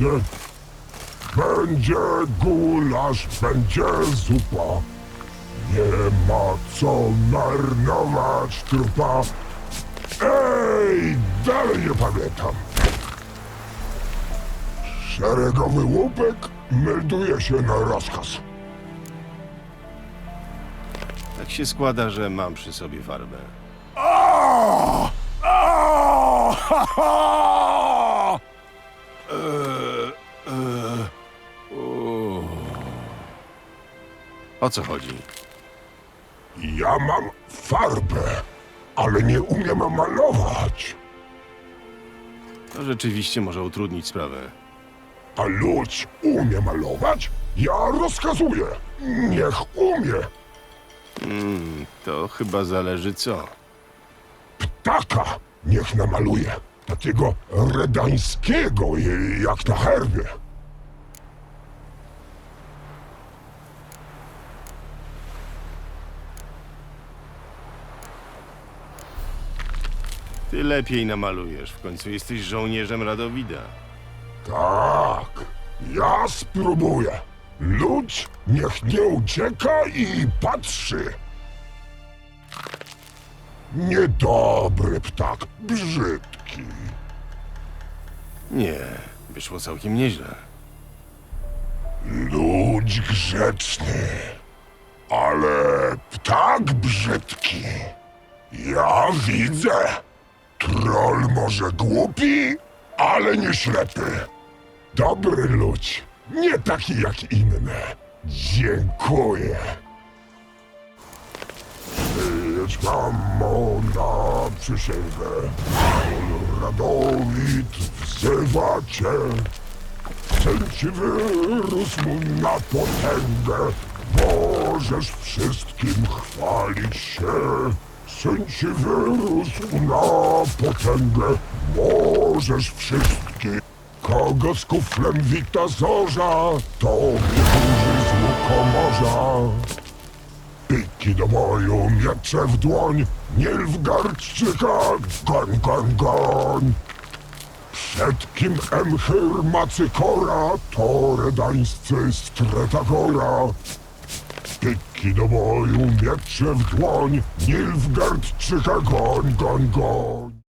przyjdę. Będzie gulasz, będzie zupa. Nie ma co marnować trupa. Ej, dalej nie pamiętam. Szeregowy łupek melduje się na rozkaz. Tak się składa, że mam przy sobie farbę. O! O! Ha, ha! O co chodzi? Ja mam farbę, ale nie umiem malować. To rzeczywiście może utrudnić sprawę. A ludź umie malować? Ja rozkazuję. Niech umie. Hmm, to chyba zależy co. Taka niech namaluje. Takiego redańskiego, jak na herbie. Ty lepiej namalujesz, w końcu jesteś żołnierzem Radowida. Tak, ja spróbuję. Ludź niech nie ucieka i patrzy. Niedobry ptak, brzydki. Nie, wyszło całkiem nieźle. Ludź grzeczny, ale ptak brzydki. Ja widzę. Troll może głupi, ale nie ślepy. Dobry ludź, nie taki jak inne. Dziękuję. Przyjedź mamo na przysięgę. Radowid wzywa cię. Ci wyrósł na potęgę, możesz wszystkim chwalić się. Ci wyrósł na potęgę, możesz wszystkim. Kogo z kuflem wita zorza, to burzy z łukomorza. Piki do boju, miecze w dłoń, Nilfgaardczyka, goń, goń, goń. Przed kim Emhyr Macykora, to redańscy Stretagora. Piki do boju, miecze w dłoń, Nilfgaardczyka, goń, goń, goń.